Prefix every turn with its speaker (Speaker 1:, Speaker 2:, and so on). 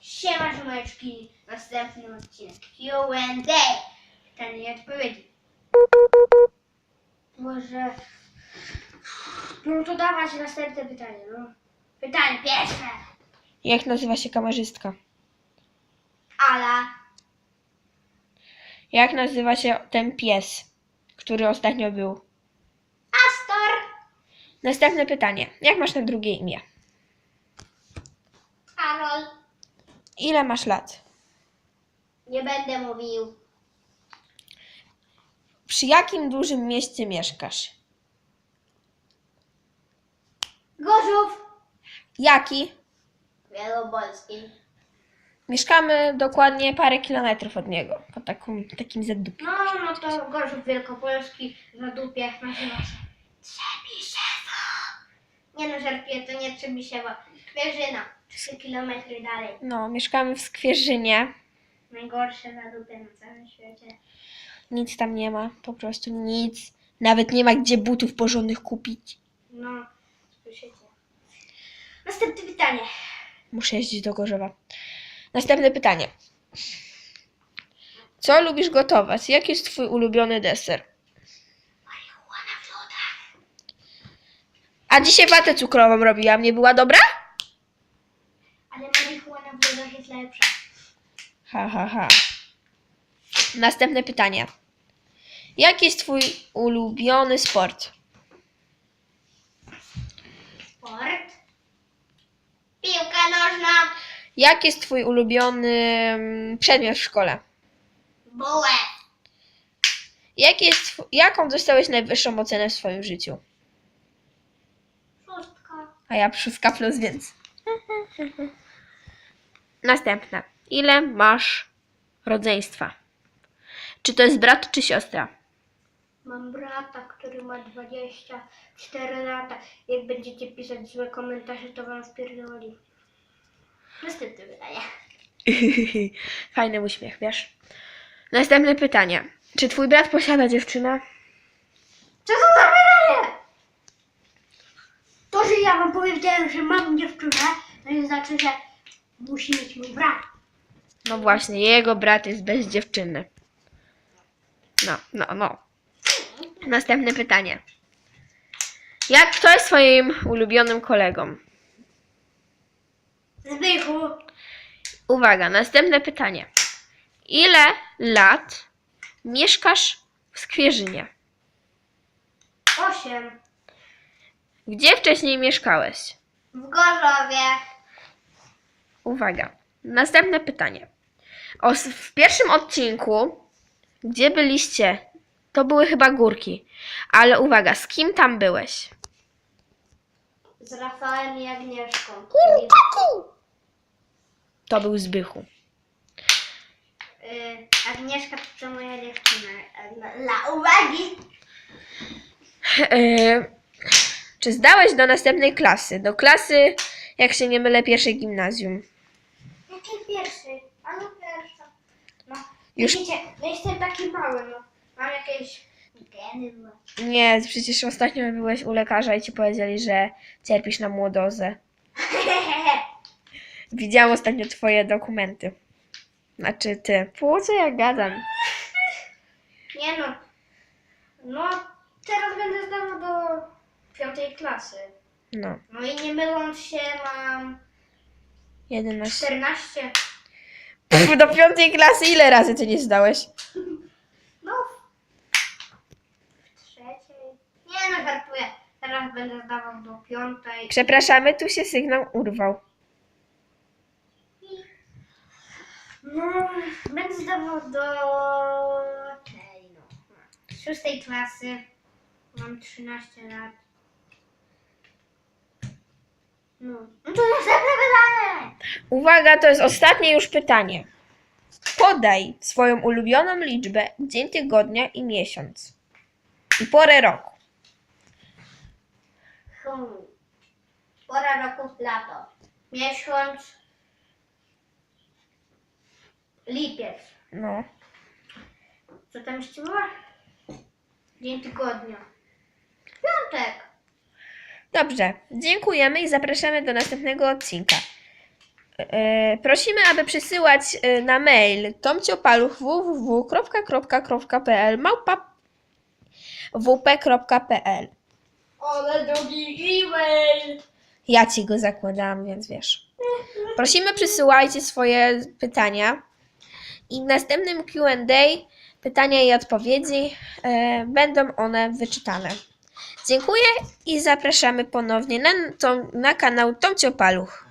Speaker 1: Siema, żumeczki. Następny odcinek Q&A. Pytanie i odpowiedzi. Może... No to dawać następne pytanie, no. Pytanie pierwsze.
Speaker 2: Jak nazywa się kamerzystka?
Speaker 1: Ala.
Speaker 2: Jak nazywa się ten pies, który ostatnio był?
Speaker 1: Astor.
Speaker 2: Następne pytanie. Jak masz na drugie imię?
Speaker 1: Karol.
Speaker 2: Ile masz lat?
Speaker 1: Nie będę mówił.
Speaker 2: Przy jakim dużym mieście mieszkasz?
Speaker 1: Gorzów.
Speaker 2: Jaki?
Speaker 1: Wielopolski.
Speaker 2: Mieszkamy dokładnie parę kilometrów od niego. Po takim, takim zadupie.
Speaker 1: No, no to Gorzów Wielkopolski na dupie nazywa się. Nie no, żartuję, to nie Trzebiszewo. Kwierzyna. 3 kilometry dalej.
Speaker 2: No, mieszkamy w Skwierzynie.
Speaker 1: Najgorsze na dupie na całym świecie.
Speaker 2: Nic tam nie ma. Po prostu nic. Nawet nie ma gdzie butów porządnych kupić.
Speaker 1: No, słyszycie. Następne pytanie.
Speaker 2: Muszę jeździć do Gorzowa. Następne pytanie. Co lubisz gotować? Jaki jest twój ulubiony deser?
Speaker 1: Marihuana w lodach.
Speaker 2: A dzisiaj watę cukrową robiłam. Nie była dobra?
Speaker 1: Ale marihuana w lodach jest lepsza.
Speaker 2: Ha, ha, ha. Następne pytanie. Jaki jest twój ulubiony sport?
Speaker 1: Sport. Piłka nożna.
Speaker 2: Jaki jest twój ulubiony mm, przedmiot w szkole?
Speaker 1: Bułę.
Speaker 2: Jaki jest, tw- jaką dostałeś najwyższą ocenę w swoim życiu?
Speaker 1: Szóstka.
Speaker 2: A ja szóstka plus, więc. Następne. Ile masz rodzeństwa? Czy to jest brat czy siostra?
Speaker 1: Mam brata, który ma 24 lata. Jak będziecie pisać złe komentarze, to wam wpierdoli. Następne pytanie.
Speaker 2: Fajny uśmiech, wiesz? Następne pytanie. Czy twój brat posiada dziewczynę?
Speaker 1: Co to za pytanie? To, że ja wam powiedziałem, że mam dziewczynę, to nie znaczy, że musi mieć mój brat.
Speaker 2: No właśnie, jego brat jest bez dziewczyny. No, no, no. Następne pytanie. Jak kto jest twoim ulubionym kolegą?
Speaker 1: Zbychu.
Speaker 2: Uwaga, następne pytanie. Ile lat mieszkasz w Skwierzynie?
Speaker 1: Osiem.
Speaker 2: Gdzie wcześniej mieszkałeś?
Speaker 1: W Gorzowie.
Speaker 2: Uwaga, następne pytanie. W pierwszym odcinku, gdzie byliście, to były chyba górki. Ale uwaga, z kim tam byłeś?
Speaker 1: Z Rafałem i Agnieszką.
Speaker 2: To był Zbychu.
Speaker 1: Y, Agnieszka to moja dziewczyna. Dla, uwagi.
Speaker 2: E, czy zdałeś do następnej klasy? Do klasy, jak się nie mylę, pierwszej gimnazjum.
Speaker 1: Jaki pierwszy? A no pierwsza. No,
Speaker 2: Już-
Speaker 1: widzicie, no jestem taki mały, no. Mam jakieś geny. No.
Speaker 2: Nie, przecież ostatnio byłeś u lekarza i ci powiedzieli, że cierpisz na młodozę. Widziałam ostatnio twoje dokumenty. Znaczy ty. Po co ja gadam?
Speaker 1: Nie no. No, teraz będę zdawał do piątej klasy.
Speaker 2: No,
Speaker 1: No i nie myląc się mam
Speaker 2: 11.
Speaker 1: 14.
Speaker 2: Do piątej klasy ile razy ty nie zdałeś?
Speaker 1: No. W trzeciej. Nie no, żartuję. Teraz będę zdawał do piątej.
Speaker 2: Przepraszamy, tu się sygnał urwał.
Speaker 1: No, będę zdawał do tej, no. Szóstej klasy. Mam 13 lat. No. No to następne pytanie!
Speaker 2: Uwaga, to jest ostatnie już pytanie. Podaj swoją ulubioną liczbę, dzień tygodnia i miesiąc. I porę roku.
Speaker 1: Hmm. Pora roku lato. Miesiąc lipiec.
Speaker 2: No.
Speaker 1: Co tam jeszcze było? Dzień tygodnia. Piątek.
Speaker 2: Dobrze, dziękujemy i zapraszamy do następnego odcinka. E, prosimy, aby przysyłać e, na mail tomciopaluch www.kropka.pl małpa wp.pl
Speaker 1: Ale drugi e-mail.
Speaker 2: Ja ci go zakładałam, więc wiesz. Prosimy, przysyłajcie swoje pytania i w następnym QA pytania i odpowiedzi e, będą one wyczytane. Dziękuję i zapraszamy ponownie na, to, na kanał Tomcio Paluch.